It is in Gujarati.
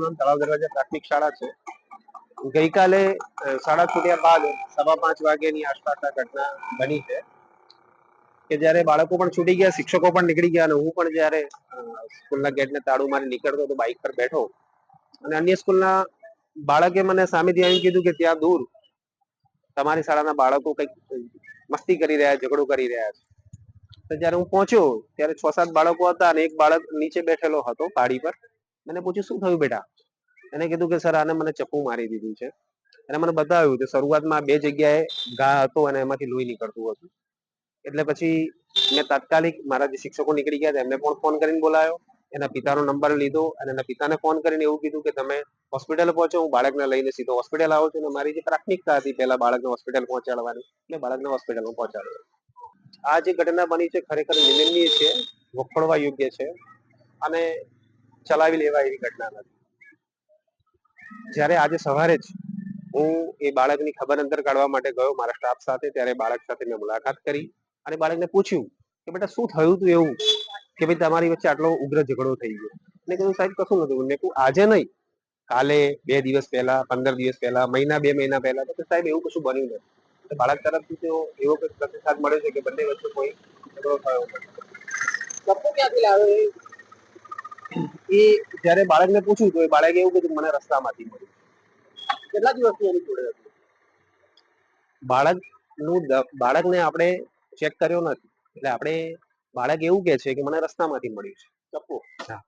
નામ તળાવ દરવાજા પ્રાથમિક શાળા છે. ગઈકાલે શાળા છૂટ્યા બાદ સવા પાંચ વાગ્યાની આસપાસના ઘટના બની છે. કે જ્યારે બાળકો પણ છૂટી ગયા, શિક્ષકો પણ નીકળી ગયા અને હું પણ જ્યારે સ્કૂલના ગેટને તાળું મારી નીકળતો તો બાઇક પર બેઠો. અને અન્ય સ્કૂલના બાળકે મને સામેથી આવીને કીધું કે ત્યાં દૂર તમારી શાળાના બાળકો કંઈક મસ્તી કરી રહ્યા, ઝઘડો કરી રહ્યા છે. તો જ્યારે હું પહોંચ્યો, ત્યારે છ સાત બાળકો હતા અને એક બાળક નીચે બેઠેલો હતો પાડી પર. મને પૂછ્યું, શું થયું બેટા? એને કીધું કે, સર, આને મને ચપ્પુ મારી દીધું છે. અને મને બતાવ્યું કે શરૂઆતમાં બે જગ્યાએ ઘા હતો અને એમાંથી લોહી નીકળતું હતું. એટલે પછી મેં તાત્કાલિક મારા જે શિક્ષકો નીકળી ગયા એમને પણ ફોન કરીને બોલાયો. એના પિતાનો નંબર લીધો અને એના પિતાને ફોન કરીને એવું કીધું કે, તમે હોસ્પિટલ પહોંચો, હું બાળકને લઈને સીધો હોસ્પિટલ આવું છું. અને મારી જે પ્રાથમિકતા હતી, પહેલા બાળકને હોસ્પિટલ પહોંચાડવાની, એટલે બાળકને હોસ્પિટલમાં પહોંચાડ્યો. આ જે ઘટના બની છે, ખરેખર નિંદનીય છે, વખોડવા યોગ્ય છે. અને ચલાવી લેવાય એવી ઘટના નથી. જ્યારે આજે સવારે જ હું એ બાળકની ખબર અંતર કાઢવા માટે ગયો મારા સ્ટાફ સાથે, ત્યારે બાળક સાથે મેં મુલાકાત કરી અને બાળકને પૂછ્યું કે બેટા શું થયું હતું એવું? કે ભાઈ તમારી વચ્ચે આટલો ઉગ્ર ઝઘડો થઈ ગયો. મેં કીધું, સાહેબ, કશું નતું મેં કહ્યું આજે નહીં. કાલે બે દિવસ પહેલા, પંદર દિવસ પહેલા, મહિના, બે મહિના પહેલા તો સાહેબ એવું કશું બન્યું નથી તો બાળક તરફથી તો એવો કંઈક પ્રતિસાદ મળ્યો છે કે બંને વચ્ચે કોઈ ઝઘડો થયો નથી એ જયારે બાળકને પૂછ્યું તો એ બાળકે એવું કીધું મને રસ્તામાંથી મળ્યું. કેટલા દિવસથી એની જોડે હતું? બાળકનું બાળકને આપણે ચેક કર્યો નથી. એટલે આપણે બાળક એવું કે છે કે મને રસ્તામાંથી મળ્યું છે. ચપ્પુ. હા.